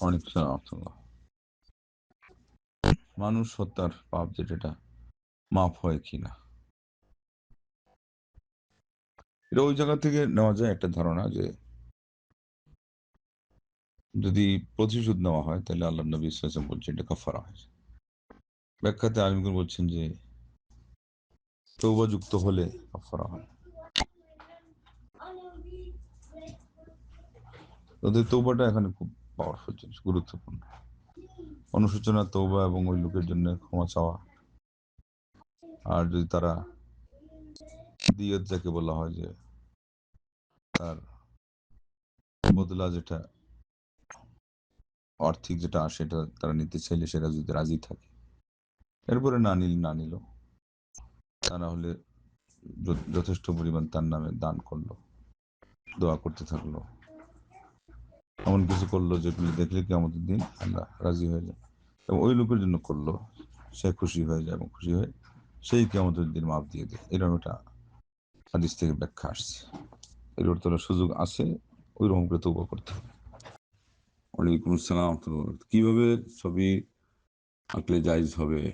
অনেক মানুষ হত্যার পাপ যেটা, মাফ হয় কিনা এটা ওই জায়গা থেকে নেওয়া যায় একটা ধারণা যে, যদি প্রতিশোধ নেওয়া হয়, তাহলে আল্লাহ নবী ইসলাম বলছেন এটা কাফারা হয় ব্যাখ্যাতে আলিমগুল বলছেন যে তৌবাযুক্ত হলে কাফারা হয়। ওদের তৌবাটা এখানে খুব পাওয়ারফুল জিনিস, গুরুত্বপূর্ণ। অনুশোচনা তৌবা এবং ওই লোকের জন্য ক্ষমা চাওয়া। আর যদি তারা দিয়ত, যাকে বলা হয় যে তার বদলা যেটা, আর্থিক যেটা আসে এটা তারা নিতে চাইলে সেটা যদি রাজি থাকে, এরপরে না নিল না নিল, তা না হলে যথেষ্ট পরিমাণ তার নামে দান করল, দোয়া করতে থাকল। এমন কিছু করল যেগুলি দেখলে কি আমাদের দিন আল্লাহ রাজি হয়ে যায় এবং ওই লোকের জন্য করল, সে খুশি হয়ে যায় এবং খুশি হয়ে সেই কি আমাদের দিন মাপ দিয়ে দেয়। এরকম একটা হাদিস থেকে ব্যাখ্যা আসছে। এর হলো সুযোগ আছে ওই রকম করে তৌবা করতে হবে। ওয়ালাইকুম আসসালাম। কীভাবে ছবি আঁকলে জায়জ হবে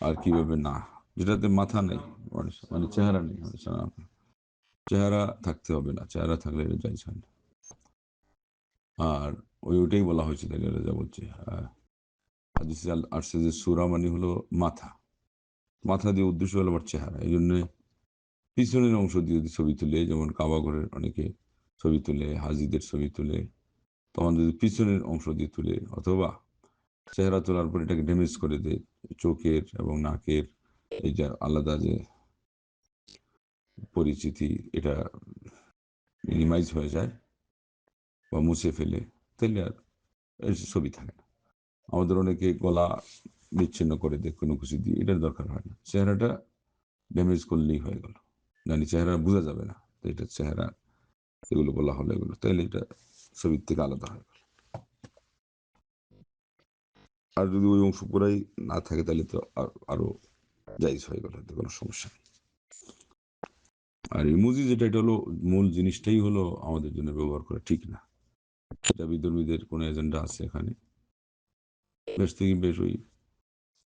আর কীভাবে না? যেটাতে মাথা নেই, মানে- চেহারা নেই মানে। চেহারা থাকতে হবে না। চেহারা থাকলে এটা জায়জ হয় না। আর ওই ওইটাই বলা হয়েছে তাই যা বলছে। হাদিসে আল- আসছে যে সুরা মানে হলো মাথা। মাথা দিয়ে উদ্দেশ্য হলো আবার চেহারা। এই জন্যে পিছনের অংশ দিয়ে ছবি তুলে, যেমন কাবা ঘরের অনেকে ছবি তুলে, হাজিদের ছবি তুলে, তখন যদি পিছনের অংশ দিয়ে তুলে, অথবা চেহারা তোলার পর এটাকে ড্যামেজ করে দেয়, চোখের এবং নাকের, এই যে আলাদা যে পরিচিতি, এটা মিনিমাইজ হয়ে যায়। বা মুছে ফেলে, তাহলে আর ছবি থাকে না। আমাদের অনেকে গলা বিচ্ছিন্ন করে দেয় কোনো কিছু দিয়ে, এটার দরকার হয় না। চেহারাটা ড্যামেজ করলেই হয়ে গেল। জানি চেহারা বোঝা যাবে না তো এটা চেহারা, এগুলো বলা হলো এগুলো, তাহলে এটা ছবির থেকে আলাদা হয়ে গেল। আর যদি ওই অংশ পুরাই না থাকে, তাহলে তো আর- জাইজ হয়ে গেল, এতে কোনো সমস্যা নেই। আর ইমোজি যেটা, এটা হলো মূল জিনিসটাই হলো আমাদের জন্য ব্যবহার করা ঠিক না। এটা বিধর্মীদের কোনো এজেন্ডা আছে এখানে? বেশ থেকে বেশ ওই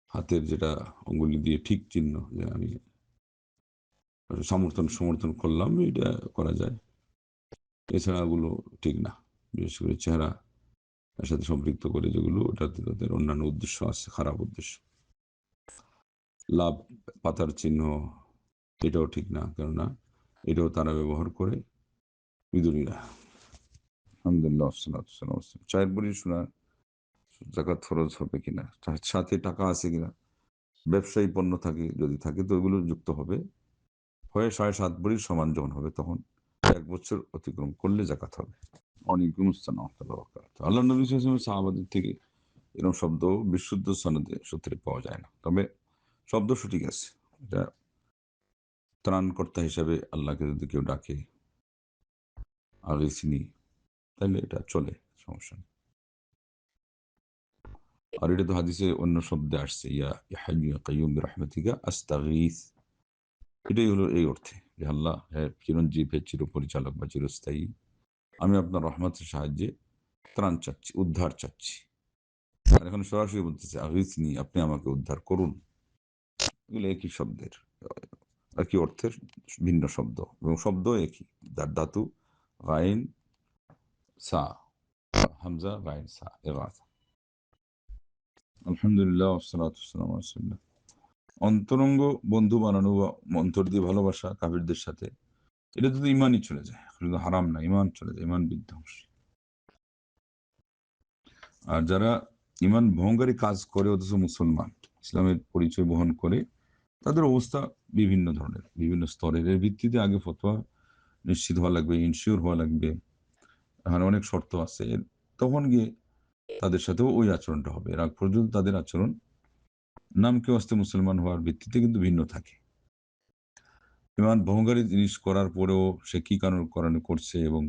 হাতের যেটা অঙ্গুলি দিয়ে ঠিক চিহ্ন যে আমি সমর্থন সমর্থন করলাম এটা করা যায়। এছাড়া ওগুলো ঠিক না। বিশেষ করে চেহারা এর সাথে সম্পৃক্ত করে যেগুলো, ওটাতে তাদের অন্যান্য উদ্দেশ্য আছে, খারাপ উদ্দেশ্য। লাভ, পাতার চিহ্ন, এটাও ঠিক না। কেননা এটাও তারা ব্যবহার করে। বিদুরীরা। আলহামদুলিল্লাহ রাসূলিল্লাহ। চায়ের বড়ি শোনা, জাকাত ফরজ হবে কিনা সাথে টাকা আছে কিনা, ব্যবসায়ী পণ্য থাকে, যদি থাকে তো ওগুলো যুক্ত হবে হয়ে সাড়ে সাত বড়ির সমান যখন হবে তখন এক বছর অতিক্রম করলে জাকাত হবে ওয়া বারাকাতুহু। আল্লাহ নবী সাহাবাদের থেকে এরকম শব্দ, বিশুদ্ধ সনদে সূত্রে পাওয়া যায় না তবে শব্দ সঠিক আছে এটা ত্রাণকর্তা হিসাবে আল্লাহকে যদি কেউ ডাকে আগে চিনি তাহলে এটা চলে, সমস্যা নেই। আর এটা তো হাদিসে অন্য শব্দে আসছে, ইয়া ইয়া হাইয়্যু ইয়া কাইয়্যুম বিরহমাতিকা আস্তাগীথ এটাই হলো এই অর্থে যে আল্লাহ হ্যাঁ চিরঞ্জীব, হে চিরপরিচালক বা চিরস্থায়ী, আমি আপনার রহমতের সাহায্যে ত্রাণ চাচ্ছি, উদ্ধার চাচ্ছি। আর এখন সরাসরি বলতেছে আগিসনি আপনি আমাকে উদ্ধার করুন। এগুলো একই শব্দের কি অর্থের ভিন্ন শব্দ, এবং শব্দ একই, যার ধাতু গাইন সা হামজা গাইন সা এগাথা আলহামদুলিল্লাহ আসসালাতু ওয়াসসালামু আলা রাসূলিল্লাহ। অন্তরঙ্গ বন্ধু বানানো বা অন্তর দিয়ে ভালোবাসা কাফিরদের সাথে, এটা তো ইমানই চলে যায় শুধু হারাম না, ইমান চলে যায়, ইমান বিধ্বংস। আর যারা ইমান ভঙ্গারী কাজ করে, অথচ মুসলমান, ইসলামের পরিচয় বহন করে, তাদের অবস্থা বিভিন্ন ধরনের, বিভিন্ন স্তরের। ভিত্তিতে আগে ফতোয়া নিশ্চিত হওয়া লাগবে ইনশিওর হওয়া লাগবে এখানে অনেক শর্ত আছে। তখন গিয়ে তাদের সাথেও ওই আচরণটা হবে। এর আগ পর্যন্ত তাদের আচরণ নাম কেউ আসতে মুসলমান হওয়ার ভিত্তিতে কিন্তু ভিন্ন থাকে। ইমান ভঙ্গারী জিনিস করার পরেও সে কি কারণ করানো, করছে এবং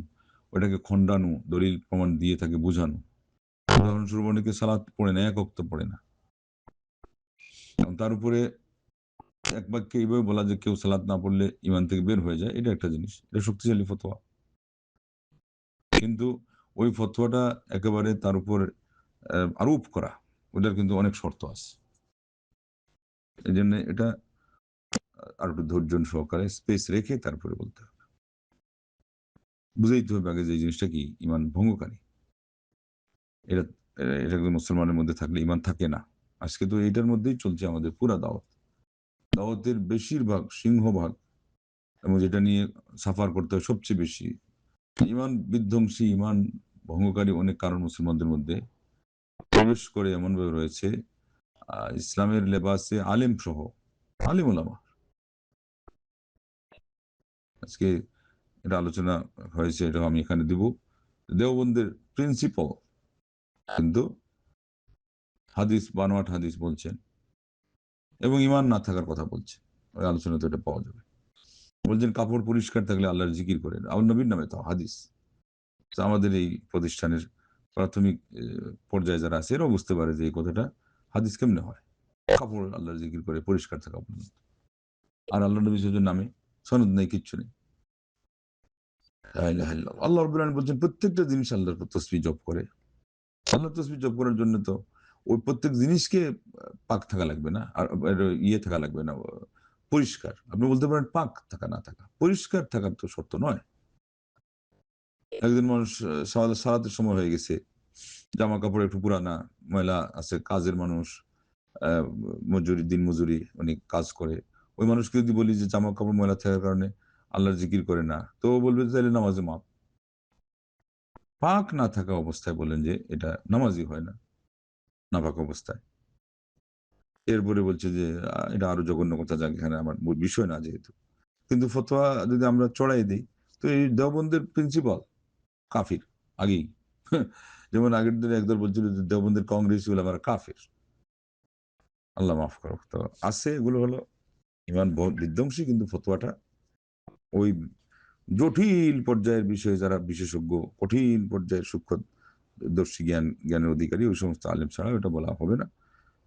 ওটাকে খণ্ডানো, দলিল, প্রমাণ দিয়ে তাকে বোঝানো। উদাহরণস্বরূপ অনেকে সালাদ পড়ে না, এক অক্ত পড়ে না। তার উপরে এক বাক্যে এইভাবে বলা যে কেউ সালাদ না পড়লে ইমান থেকে বের হয়ে যায়। এটা একটা জিনিস। এটা শক্তিশালী ফতোয়া। কিন্তু ওই ফতোয়াটা একেবারে তার উপর আরোপ করা, ওটার কিন্তু অনেক শর্ত আছে। এই জন্য এটা আর একটু ধৈর্য সহকারে স্পেস রেখে তারপরে বলতে হবে। বুঝাইতে হবে আগে যে জিনিসটা কি ইমান ভঙ্গকারী? এটা এটা মুসলমানের মধ্যে থাকলে ইমান থাকে না। আজকে তো এইটার মধ্যেই চলছে আমাদের পুরা দাওয়াত। দাওয়াতের বেশিরভাগ সিংহভাগ এবং যেটা নিয়ে সাফার করতে হয় সবচেয়ে বেশি ইমান বিধ্বংসী, ইমান ভঙ্গকারী অনেক কারণ মুসলমানদের মধ্যে প্রবেশ করে এমনভাবে রয়েছে। ইসলামের লেবাসে আলেম সহ আলিম ওলামা আজকে এটা আলোচনা হয়েছে এটা আমি এখানে দিব। দেওবন্দের প্রিন্সিপাল কিন্তু হাদিস, বানোয়াট হাদিস বলছেন এবং ইমান না থাকার কথা বলছে ওই আলোচনাতে এটা পাওয়া যাবে। বলছেন, কাপড় পরিষ্কার থাকলে আল্লাহর জিকির করেন। আমার নবীর নামে তো হাদিস। তো আমাদের এই প্রতিষ্ঠানের প্রাথমিক পর্যায়ে যারা আছে, এরাও বুঝতে পারে যে এই কথাটা হাদিস কেমনে হয়। কাপড় আল্লাহর জিকির করে, পরিষ্কার থাকা পর্যন্ত। আর আল্লাহ নবী সজুর নামে, সনদ নেই, কিচ্ছু নেই। আল্লাহ আলামিন বলছেন, প্রত্যেকটা জিনিস আল্লাহর তসবি জপ করে। আল্লাহ তসবি জপ করার জন্য তো ওই প্রত্যেক জিনিসকে পাক থাকা লাগবে না। আর ইয়ে থাকা লাগবে না। পরিষ্কার। আপনি বলতে পারেন পাক থাকা, না থাকা। পরিষ্কার থাকার তো শর্ত নয়। একজন মানুষ সালাতের সময় হয়ে গেছে। জামা কাপড় একটু পুরানা, ময়লা আছে, কাজের মানুষ মজুরি, দিন মজুরি উনি কাজ করে। ওই মানুষকে যদি বলি যে জামা কাপড় ময়লা থাকার কারণে আল্লাহর জিকির করে না, তো বলবে তাহলে নামাজে মাপ পাক না থাকা অবস্থায় বলেন যে এটা নামাজই হয় না নাপাক অবস্থায়। এরপরে বলছে যে এটা আরও জঘন্য কথা যাক, এখানে আমার বিষয় না যেহেতু। কিন্তু ফতোয়া যদি আমরা চড়াই দিই, তো এই দেওবন্দের প্রিন্সিপাল কাফির, আগেই। যেমন আগের দিনে একদল বলছিল যে, দেওবন্দের কংগ্রেসগুলো আমার কাফির। আল্লাহ মাফ করো তো আছে, এগুলো হলো ইমান বিধ্বংসী, কিন্তু ফতোয়াটা ওই জটিল পর্যায়ের বিষয়ে যারা বিশেষজ্ঞ, কঠিন পর্যায়ের সূক্ষ্ম দর্শী জ্ঞান, জ্ঞানের অধিকারী, ওই সমস্ত আলেম ছাড়া ওটা বলা হবে না।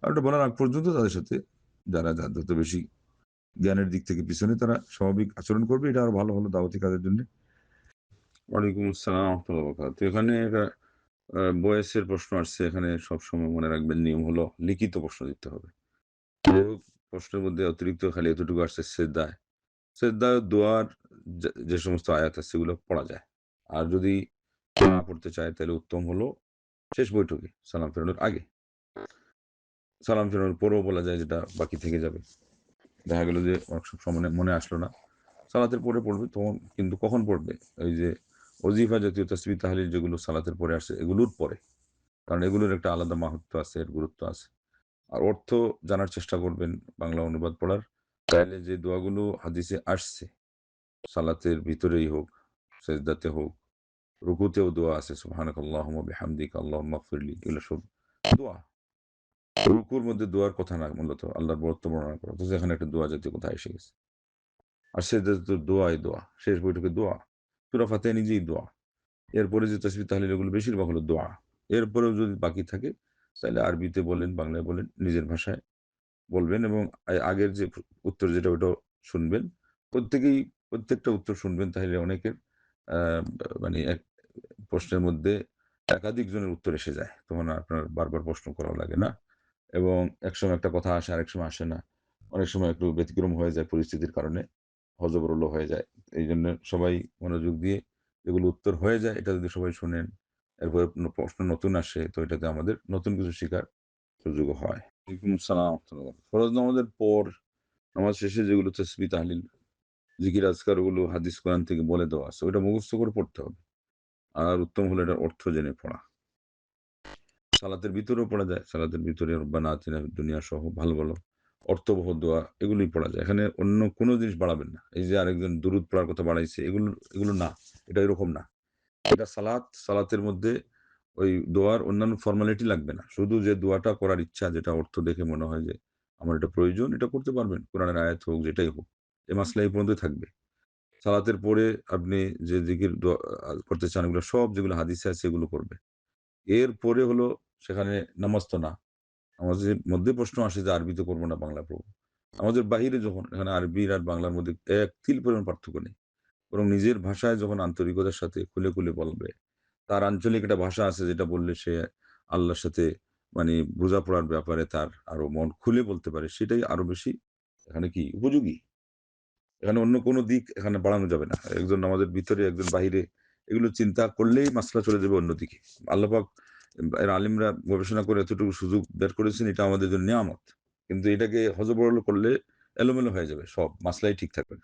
ওটা বলার আগ পর্যন্ত তাদের সাথে যারা যত বেশি জ্ঞানের দিক থেকে পিছনে তারা স্বাভাবিক আচরণ করবে, এটা আরও ভালো হলো দাওয়াতি কাজের জন্য। ওয়ালাইকুম আসসালাম রহমতুল্লাহ বরকাত এখানে বয়সের প্রশ্ন আসছে, এখানে সবসময় মনে রাখবেন নিয়ম হলো লিখিত প্রশ্ন দিতে হবে। প্রশ্নের মধ্যে অতিরিক্ত খালি এতটুকু আসছে শ্রদ্ধায় শ্রদ্ধায় দোয়ার যে সমস্ত আয়াত আছে সেগুলো পড়া যায়। আর যদি না পড়তে চায় তাহলে উত্তম হলো শেষ বৈঠকে সালাম ফেরানোর আগে। সালাম ফেরানোর পরেও বলা যায় যেটা বাকি থেকে যাবে। দেখা গেল যে অনেক সময় মনে- মনে আসলো না। সালাতের পরে পড়বে, তখন কিন্তু কখন পড়বে? ওই যে অজিফা জাতীয় তসবি তাহলিল যেগুলো সালাতের পরে আসে, এগুলোর পরে। কারণ এগুলোর একটা আলাদা মাহাত্ম আছে, এর গুরুত্ব আছে। আর অর্থ জানার চেষ্টা করবেন বাংলা অনুবাদ পড়ার। তাহলে যে দোয়াগুলো হাদিসে আসছে, সালাতের ভিতরেই হোক, সেজদাতে হোক, রুকুতেও দোয়া আছে সুবহানাক আল্লাহুম্মা বিহামদিকা আল্লাহুম্মা গফিরলি, এগুলো সব দোয়া। রুকুর মধ্যে দোয়ার কথা না, মূলত আল্লাহর বরত্ব বর্ণনা করা। অথচ এখানে একটা দোয়া জাতীয় কথা এসে গেছে। আর সেজদাতে তো দোয়াই দোয়া, শেষ বৈঠকে দোয়া, সুরা ফাতিহা নিজেই দোয়া। এরপরে যে তসবি তাহলিল এগুলো বেশিরভাগ হলো দোয়া। এরপরেও যদি বাকি থাকে, তাহলে আরবিতে বলেন, বাংলায় বলেন, নিজের ভাষায় বলবেন এবং আগের যে উত্তর যেটা ওটাও শুনবেন। প্রত্যেকেই, প্রত্যেকটা উত্তর শুনবেন তাহলে অনেকের মানে এক প্রশ্নের মধ্যে একাধিক জনের উত্তর এসে যায়। তখন আপনার বারবার প্রশ্ন করা লাগে না। এবং একসময় একটা কথা আসে, আরেক সময় আসে না। অনেক সময় একটু ব্যতিক্রম হয়ে যায় পরিস্থিতির কারণে হজবরল হয়ে যায়। এই জন্য সবাই মনোযোগ দিয়ে যেগুলো উত্তর হয়ে যায়, এটা যদি সবাই শোনেন, এরপরে প্রশ্ন নতুন আসে, তো এটাতে আমাদের নতুন কিছু শেখার সুযোগ হয়। ফরজ নামাজের পর, নামাজ শেষে যেগুলো তসবি তাহলিল, জিকির আজকার ওগুলো হাদিস কোরআন থেকে বলে দেওয়া আছে, ওইটা মুখস্থ করে পড়তে হবে। আর উত্তম হলো এটার অর্থ জেনে পড়া। সালাতের ভিতরেও পড়া যায়। সালাতের ভিতরে রব্বানা আতিনা দুনিয়া সহ ভালো ভালো অর্থবহ দোয়া এগুলোই পড়া যায়। এখানে অন্য কোনো জিনিস বাড়াবেন না। এই যে আরেকজন দুরুদ পড়ার কথা বাড়াইছে, এগুলো এগুলো না। এটা এরকম না। এটা সালাত, সালাতের মধ্যে ওই দোয়ার অন্যান্য ফর্মালিটি লাগবে না। শুধু যে দোয়াটা করার ইচ্ছা, যেটা অর্থ দেখে মনে হয় যে আমার এটা প্রয়োজন, এটা করতে পারবেন। কোরআনের আয়াত হোক, যেটাই হোক। এ মাসলা এই পর্যন্তই থাকবে। সালাতের পরে আপনি যে দোয়া করতে চান, এগুলো সব যেগুলো হাদিসে আছে, এগুলো করবে। এর পরে হলো সেখানে নামাজ তো না। আমাদের মধ্যে প্রশ্ন আসে যে আরবি তো করব না বাংলা পড়ব। আমাদের বাহিরে যখন, এখানে আরবির আর বাংলার মধ্যে এক তিল পরিমাণ পার্থক্য নেই। বরং নিজের ভাষায় যখন আন্তরিকতার সাথে খুলে খুলে বলবে, তার আঞ্চলিক একটা ভাষা আছে যেটা বললে সে আল্লাহর সাথে মানে বোঝাপড়ার ব্যাপারে তার আরও মন খুলে বলতে পারে, সেটাই আরও বেশি এখানে কি উপযোগী? এখানে অন্য কোনো দিক এখানে বাড়ানো যাবে না। একজন আমাদের ভিতরে, একজন বাহিরে, এগুলো চিন্তা করলেই মাসলা চলে যাবে অন্যদিকে। আল্লাপাক এর আলিমরা গবেষণা করে এতটুকু সুযোগ বের করেছেন, এটা আমাদের জন্য নিয়ামত কিন্তু এটাকে হজবরল করলে এলোমেলো হয়ে যাবে, সব মাসলাই ঠিক থাকবে।